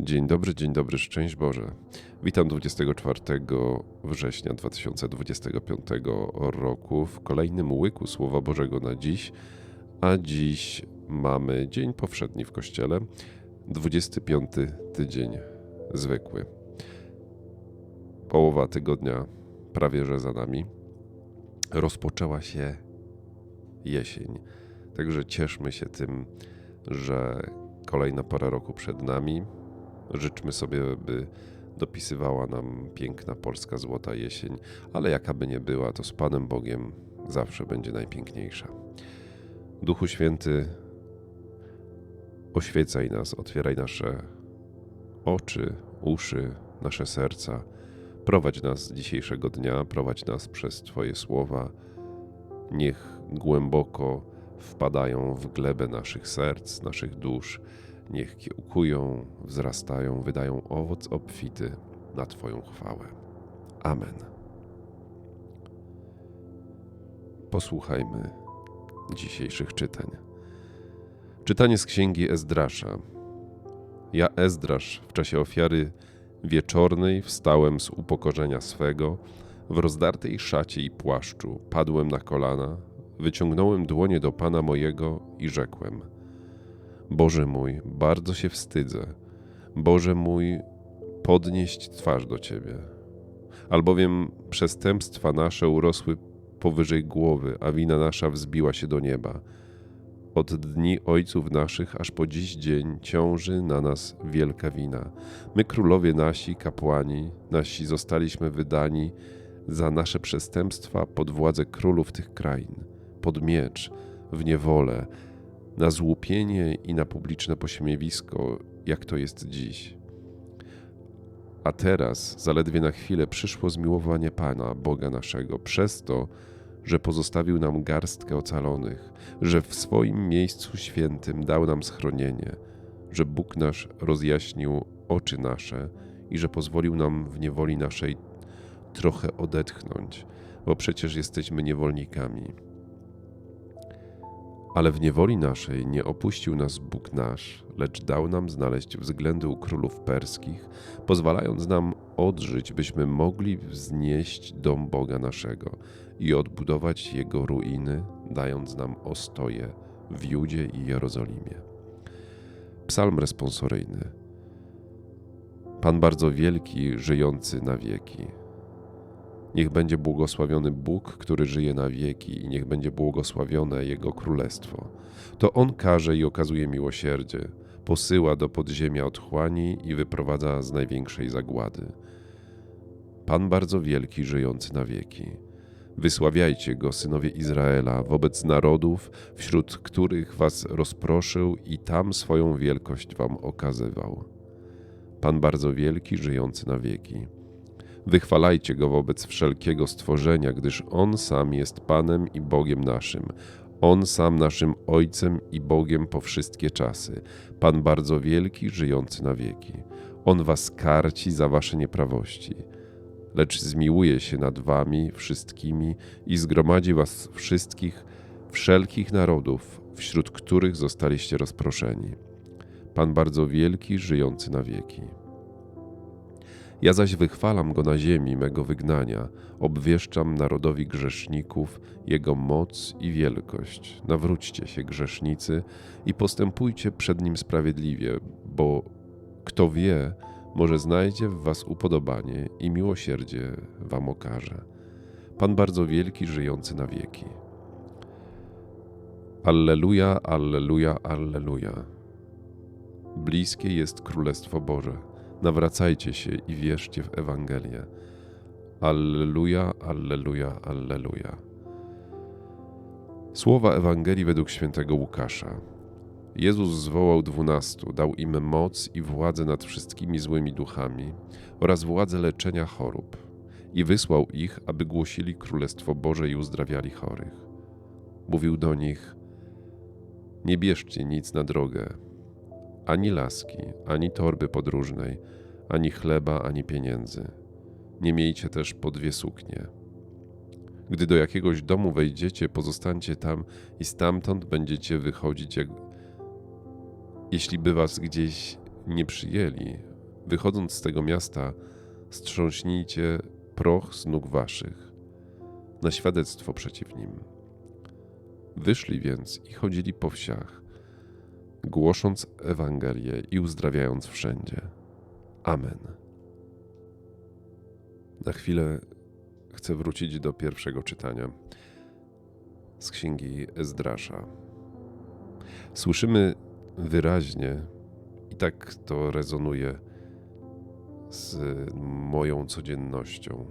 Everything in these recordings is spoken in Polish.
Dzień dobry, dzień dobry, szczęść Boże. Witam 24 września 2025 roku w kolejnym łyku Słowa Bożego na dziś, a dziś mamy dzień powszedni w Kościele, 25 tydzień zwykły. Połowa tygodnia prawie że za nami. Rozpoczęła się jesień, także cieszmy się tym, że kolejna pora roku przed nami. Życzmy sobie, by dopisywała nam piękna polska złota jesień, ale jaka by nie była, to z Panem Bogiem zawsze będzie najpiękniejsza. Duchu Święty, oświecaj nas, otwieraj nasze oczy, uszy, nasze serca. Prowadź nas z dzisiejszego dnia, prowadź nas przez Twoje słowa. Niech głęboko wpadają w glebę naszych serc, naszych dusz niech kiełkują, wzrastają, wydają owoc obfity na Twoją chwałę. Amen. Posłuchajmy dzisiejszych czytań. Czytanie z księgi Ezdrasza. Ja, Ezdrasz, w czasie ofiary wieczornej wstałem z upokorzenia swego, w rozdartej szacie i płaszczu, padłem na kolana, wyciągnąłem dłonie do Pana mojego i rzekłem – Boże mój, bardzo się wstydzę. Boże mój, podnieść twarz do Ciebie. Albowiem przestępstwa nasze urosły powyżej głowy, a wina nasza wzbiła się do nieba. Od dni ojców naszych aż po dziś dzień ciąży na nas wielka wina. My, królowie nasi, kapłani, nasi zostaliśmy wydani za nasze przestępstwa pod władzę królów tych krain, pod miecz, w niewolę, na złupienie i na publiczne pośmiewisko, jak to jest dziś. A teraz, zaledwie na chwilę, przyszło zmiłowanie Pana, Boga naszego, przez to, że pozostawił nam garstkę ocalonych, że w swoim miejscu świętym dał nam schronienie, że Bóg nasz rozjaśnił oczy nasze i że pozwolił nam w niewoli naszej trochę odetchnąć, bo przecież jesteśmy niewolnikami. Ale w niewoli naszej nie opuścił nas Bóg nasz, lecz dał nam znaleźć względy u królów perskich, pozwalając nam odżyć, byśmy mogli wznieść dom Boga naszego i odbudować jego ruiny, dając nam ostoje w Judzie i Jerozolimie. Psalm responsoryjny. Pan bardzo wielki, żyjący na wieki Niech będzie błogosławiony Bóg, który żyje na wieki, i niech będzie błogosławione Jego królestwo. To On każe i okazuje miłosierdzie, posyła do podziemia otchłani i wyprowadza z największej zagłady. Pan bardzo wielki, żyjący na wieki. Wysławiajcie go, synowie Izraela, wobec narodów, wśród których was rozproszył i tam swoją wielkość wam okazywał. Pan bardzo wielki, żyjący na wieki. Wychwalajcie go wobec wszelkiego stworzenia, gdyż on sam jest Panem i Bogiem naszym. On sam naszym Ojcem i Bogiem po wszystkie czasy. Pan bardzo wielki, żyjący na wieki. On was karci za wasze nieprawości. Lecz zmiłuje się nad wami wszystkimi i zgromadzi was wszystkich, wszelkich narodów, wśród których zostaliście rozproszeni. Pan bardzo wielki, żyjący na wieki. Ja zaś wychwalam go na ziemi mego wygnania, obwieszczam narodowi grzeszników jego moc i wielkość. Nawróćcie się, grzesznicy, i postępujcie przed nim sprawiedliwie, bo kto wie, może znajdzie w was upodobanie i miłosierdzie wam okaże. Pan bardzo wielki, żyjący na wieki. Alleluja, alleluja, alleluja. Bliskie jest Królestwo Boże Nawracajcie się i wierzcie w Ewangelię. Alleluja, alleluja, alleluja. Słowa Ewangelii według świętego Łukasza. Jezus zwołał dwunastu, dał im moc i władzę nad wszystkimi złymi duchami oraz władzę leczenia chorób i wysłał ich, aby głosili Królestwo Boże i uzdrawiali chorych. Mówił do nich: Nie bierzcie nic na drogę, ani laski, ani torby podróżnej, ani chleba, ani pieniędzy. Nie miejcie też po dwie suknie. Gdy do jakiegoś domu wejdziecie, pozostańcie tam i stamtąd będziecie wychodzić, jak... jeśli by was gdzieś nie przyjęli, wychodząc z tego miasta, strząśnijcie proch z nóg waszych na świadectwo przeciw nim. Wyszli więc i chodzili po wsiach, głosząc Ewangelię i uzdrawiając wszędzie. Amen. Na chwilę chcę wrócić do pierwszego czytania z księgi Ezdrasza. Słyszymy wyraźnie, i tak to rezonuje z moją codziennością.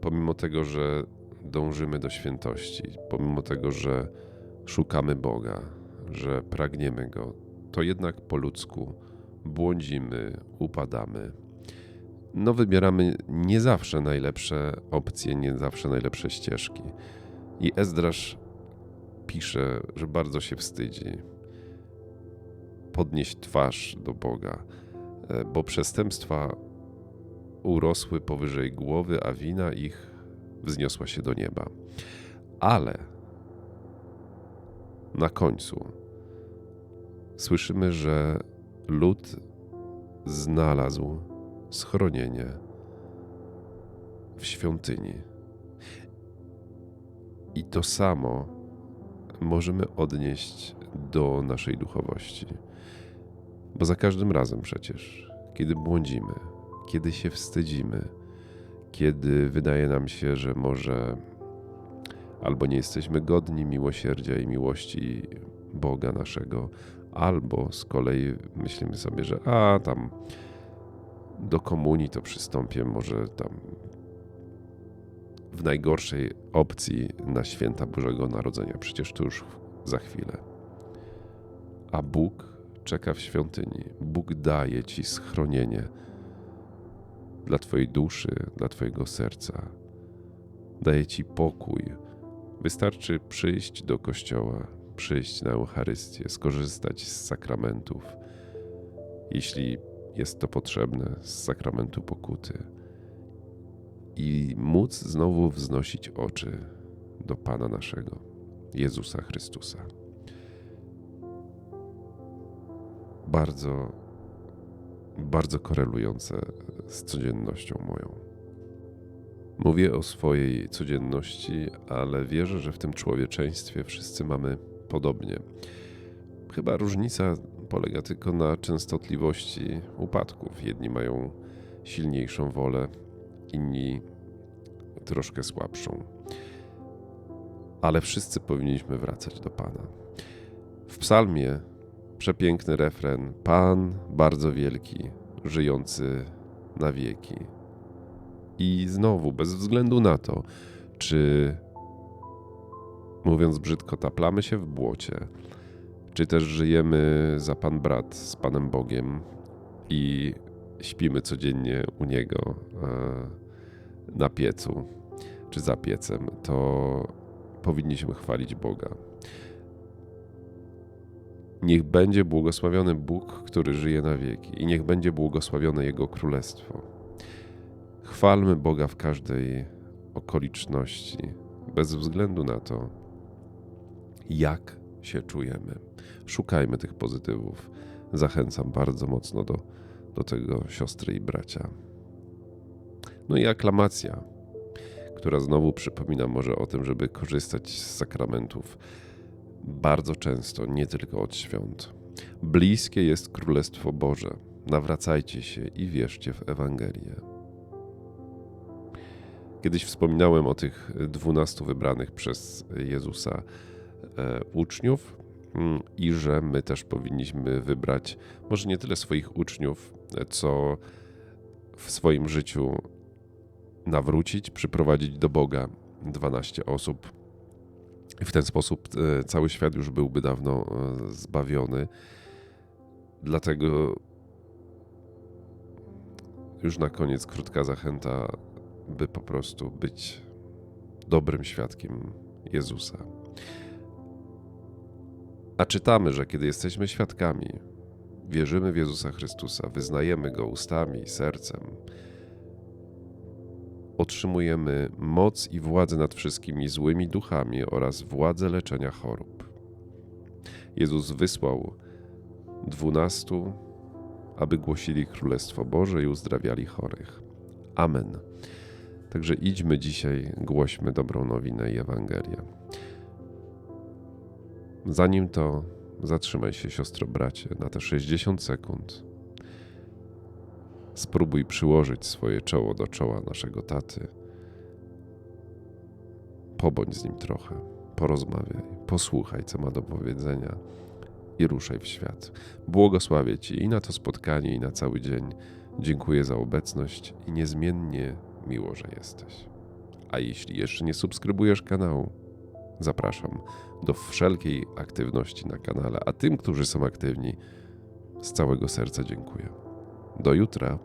Pomimo tego, że dążymy do świętości, pomimo tego, że szukamy Boga, że pragniemy Go, to jednak po ludzku błądzimy, upadamy. No, wybieramy nie zawsze najlepsze opcje, nie zawsze najlepsze ścieżki. I Ezdrasz pisze, że bardzo się wstydzi podnieść twarz do Boga, e, bo przestępstwa urosły powyżej głowy, a wina ich wzniosła się do nieba. Ale na końcu słyszymy, że lud znalazł schronienie w świątyni. I to samo możemy odnieść do naszej duchowości. Bo za każdym razem przecież, kiedy błądzimy, kiedy się wstydzimy, kiedy wydaje nam się, że może albo nie jesteśmy godni miłosierdzia i miłości Boga naszego, albo z kolei myślimy sobie, że a tam do komunii to przystąpię może tam w najgorszej opcji na święta Bożego Narodzenia. Przecież to już za chwilę. A Bóg czeka w świątyni. Bóg daje ci schronienie dla Twojej duszy, dla Twojego serca. Daje ci pokój. Wystarczy przyjść do kościoła, przyjść na Eucharystię, skorzystać z sakramentów, jeśli jest to potrzebne, z sakramentu pokuty i móc znowu wznosić oczy do Pana naszego, Jezusa Chrystusa. Bardzo, bardzo korelujące z codziennością moją. Mówię o swojej codzienności, ale wierzę, że w tym człowieczeństwie wszyscy mamy podobnie. Chyba różnica polega tylko na częstotliwości upadków. Jedni mają silniejszą wolę, inni troszkę słabszą. Ale wszyscy powinniśmy wracać do Pana. W psalmie przepiękny refren: Pan bardzo wielki, żyjący na wieki. I znowu, bez względu na to, czy mówiąc brzydko, taplamy się w błocie, czy też żyjemy za Pan brat z Panem Bogiem i śpimy codziennie u Niego e, na piecu czy za piecem, to powinniśmy chwalić Boga. Niech będzie błogosławiony Bóg, który żyje na wieki, i niech będzie błogosławione Jego królestwo. Chwalmy Boga w każdej okoliczności, bez względu na to, jak się czujemy. Szukajmy tych pozytywów. Zachęcam bardzo mocno do, do tego siostry i bracia. No i aklamacja, która znowu przypomina może o tym, żeby korzystać z sakramentów bardzo często, nie tylko od świąt. Bliskie jest Królestwo Boże. Nawracajcie się i wierzcie w Ewangelię. Kiedyś wspominałem o tych dwunastu wybranych przez Jezusa uczniów mm, i że my też powinniśmy wybrać może nie tyle swoich uczniów, co w swoim życiu nawrócić, przyprowadzić do Boga 12 osób. W ten sposób e, cały świat już byłby dawno e, zbawiony. Dlatego już na koniec krótka zachęta, by po prostu być dobrym świadkiem Jezusa. A czytamy, że kiedy jesteśmy świadkami, wierzymy w Jezusa Chrystusa, wyznajemy Go ustami, sercem, otrzymujemy moc i władzę nad wszystkimi złymi duchami oraz władzę leczenia chorób. Jezus wysłał dwunastu aby głosili Królestwo Boże i uzdrawiali chorych. Amen. Także idźmy dzisiaj, głośmy dobrą nowinę i Ewangelię. Zanim to, zatrzymaj się, siostro, bracie, na te 60 sekund. Spróbuj przyłożyć swoje czoło do czoła naszego taty. Pobądź z nim trochę, porozmawiaj, posłuchaj, co ma do powiedzenia i ruszaj w świat. Błogosławię Ci i na to spotkanie, i na cały dzień. Dziękuję za obecność i niezmiennie miło, że jesteś. A jeśli jeszcze nie subskrybujesz kanału, zapraszam do wszelkiej aktywności na kanale, a tym, którzy są aktywni, z całego serca dziękuję. Do jutra.